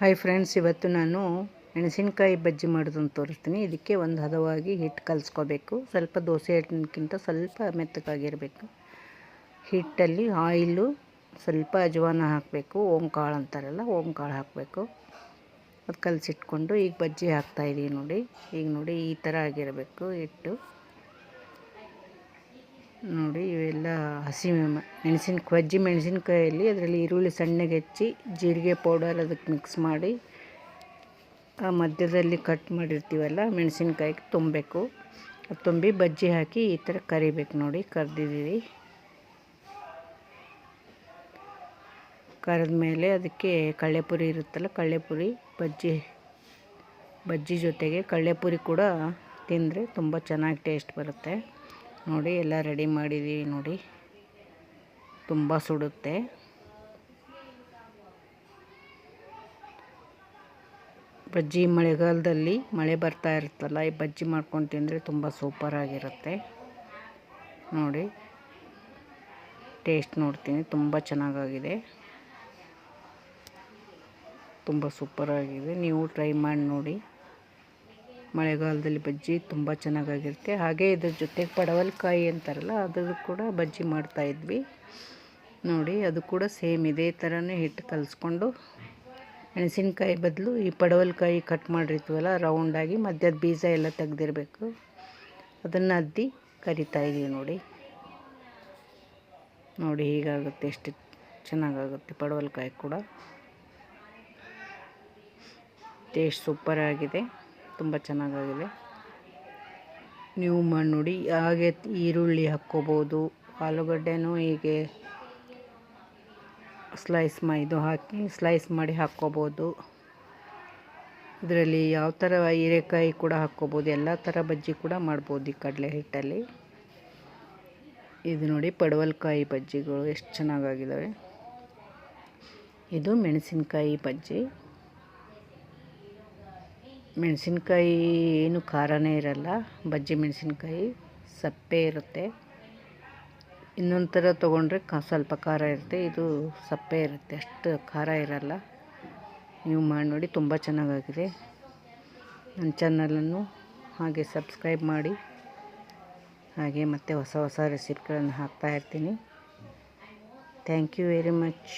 Hi friends ಇವತ್ತು ನಾನು ಮೆಣಸಿನ್ಕಾಯಿ ಬಜ್ಜಿ ಮಾಡೋದನ್ನು ತೋರಿಸ್ತೀನಿ. ಇದಕ್ಕೆ ಒಂದು ಹದವಾಗಿ ಹಿಟ್ಟು ಕಲಿಸ್ಕೋಬೇಕು. ಸ್ವಲ್ಪ ದೋಸೆ ಹಿಟ್ಟಿನಕ್ಕಿಂತ ಸ್ವಲ್ಪ ಮೆತ್ತಗಾಗಿರಬೇಕು. ಹಿಟ್ಟಲ್ಲಿ ಆಯಿಲು, ಸ್ವಲ್ಪ ಅಜವಾನ ಹಾಕಬೇಕು. ಓಂಕಾಳು ಅಂತಾರಲ್ಲ, ಓಂಕಾಳು ಹಾಕಬೇಕು. ಅದು ಕಲಸಿಟ್ಕೊಂಡು ಈಗ ಬಜ್ಜಿ ಹಾಕ್ತಾಯಿದ್ದೀವಿ ನೋಡಿ. ಈಗ ನೋಡಿ ಈ ಥರ ಆಗಿರಬೇಕು ಹಿಟ್ಟು. ನೋಡಿ, ಇವೆಲ್ಲ ಹಸಿ ಮೆಣಸಿನ ಬಜ್ಜಿ ಮೆಣಸಿನ್ಕಾಯಲ್ಲಿ ಅದರಲ್ಲಿ ಈರುಳ್ಳಿ ಸಣ್ಣಗೆ ಹೆಚ್ಚಿ, ಜೀರಿಗೆ ಪೌಡರ್ ಅದಕ್ಕೆ ಮಿಕ್ಸ್ ಮಾಡಿ, ಆ ಮಧ್ಯದಲ್ಲಿ ಕಟ್ ಮಾಡಿರ್ತೀವಲ್ಲ ಮೆಣಸಿನ್ಕಾಯಿ ತುಂಬಬೇಕು. ಅದು ತುಂಬಿ ಬಜ್ಜಿ ಹಾಕಿ ಈ ಥರ ಕರಿಬೇಕು ನೋಡಿ, ಕರೆದಿದ್ದೀವಿ. ಕರೆದ ಮೇಲೆ ಅದಕ್ಕೆ ಕಳ್ಳೆಪುರಿ ಇರುತ್ತಲ್ಲ, ಕಳ್ಳೆಪುರಿ, ಬಜ್ಜಿ ಬಜ್ಜಿ ಜೊತೆಗೆ ಕಳ್ಳೆಪುರಿ ಕೂಡ ತಿಂದರೆ ತುಂಬ ಚೆನ್ನಾಗಿ ಟೇಸ್ಟ್ ಬರುತ್ತೆ. ನೋಡಿ, ಎಲ್ಲ ರೆಡಿ ಮಾಡಿದ್ದೀವಿ ನೋಡಿ. ತುಂಬ ಸುಡುತ್ತೆ. ಬಜ್ಜಿ ಮಳೆಗಾಲದಲ್ಲಿ ಮಳೆ ಬರ್ತಾ ಇರುತ್ತಲ್ಲ, ಈ ಬಜ್ಜಿ ಮಾಡ್ಕೊಂಡು ತಿಂದರೆ ತುಂಬ ಸೂಪರಾಗಿರುತ್ತೆ ನೋಡಿ ಟೇಸ್ಟ್ ನೋಡ್ತೀನಿ, ತುಂಬ ಚೆನ್ನಾಗಾಗಿದೆ. ತುಂಬ ಸೂಪರಾಗಿದೆ ನೀವು ಟ್ರೈ ಮಾಡಿ ನೋಡಿ. ಮಳೆಗಾಲದಲ್ಲಿ ಬಜ್ಜಿ ತುಂಬ ಚೆನ್ನಾಗಾಗಿರುತ್ತೆ. ಹಾಗೆ ಇದ್ರ ಜೊತೆಗೆ ಪಡವಲಕಾಯಿ ಅಂತಾರಲ್ಲ ಅದು ಕೂಡ ಬಜ್ಜಿ ಮಾಡ್ತಾಯಿದ್ವಿ ನೋಡಿ, ಅದು ಕೂಡ ಸೇಮ್ ಇದೇ ಥರನೇ ಹಿಟ್ಟು ಕಲಸ್ಕೊಂಡು ಮೆಣಸಿನ್ಕಾಯಿ ಬದಲು ಈ ಪಡವಲಕಾಯಿ ಕಟ್ ಮಾಡಿರ್ತೀವಲ್ಲ ರೌಂಡಾಗಿ ಮಧ್ಯದ ಬೀಜ ಎಲ್ಲ ತೆಗೆದಿರಬೇಕು. ಅದನ್ನು ಅದ್ದಿ ಕರಿತಾಯಿದ್ದೀವಿ ನೋಡಿ. ನೋಡಿ, ಹೀಗಾಗುತ್ತೆ ಎಷ್ಟು ಚೆನ್ನಾಗಾಗುತ್ತೆ ಪಡವಲಕಾಯಿ ಕೂಡ. ಟೇಸ್ಟ್ ಸೂಪರಾಗಿದೆ ತುಂಬ ಚೆನ್ನಾಗಾಗಿದೆ. ನೀವು ಮಾಡಿ ನೋಡಿ ಹಾಗೆ ಈರುಳ್ಳಿ ಹಾಕ್ಕೋಬೋದು. ಆಲೂಗಡ್ಡೆನೂ ಹೀಗೆ ಸ್ಲೈಸ್ ಇದು ಹಾಕಿ ಸ್ಲೈಸ್ ಮಾಡಿ ಹಾಕ್ಕೋಬೋದು. ಇದರಲ್ಲಿ ಯಾವ ಥರ ಹೀರೆಕಾಯಿ ಕೂಡ ಹಾಕ್ಕೋಬೋದು. ಎಲ್ಲ ಥರ ಬಜ್ಜಿ ಕೂಡ ಮಾಡ್ಬೋದು ಈ ಕಡಲೆ ಹಿಟ್ಟಲ್ಲಿ. ಇದು ನೋಡಿ ಪಡವಲ್ಕಾಯಿ ಬಜ್ಜಿಗಳು, ಎಷ್ಟು ಚೆನ್ನಾಗಾಗಿದ್ದಾವೆ. ಇದು ಮೆಣಸಿನಕಾಯಿ ಬಜ್ಜಿ. ಮೆಣಸಿನ್ಕಾಯಿ ಏನು ಖಾರನೇ ಇರಲ್ಲ, ಬಜ್ಜಿ ಮೆಣಸಿನ್ಕಾಯಿ, ಸಪ್ಪೆ ಇರುತ್ತೆ. ಇನ್ನೊಂದು ಥರ ತೊಗೊಂಡ್ರೆ ಕ, ಸ್ವಲ್ಪ ಖಾರ ಇರುತ್ತೆ. ಇದು ಸಪ್ಪೆ ಇರುತ್ತೆ, ಅಷ್ಟು ಖಾರ ಇರಲ್ಲ. ನೀವು ಮಾಡಿ ನೋಡಿ, ತುಂಬ ಚೆನ್ನಾಗಾಗಿದೆ. ನನ್ನ ಚಾನಲನ್ನು ಹಾಗೆ ಸಬ್ಸ್ಕ್ರೈಬ್ ಮಾಡಿ. ಹಾಗೆ ಮತ್ತೆ ಹೊಸ ಹೊಸ ರೆಸಿಪಿಗಳನ್ನು ಹಾಕ್ತಾಯಿರ್ತೀನಿ ಥ್ಯಾಂಕ್ ಯು ವೆರಿ ಮಚ್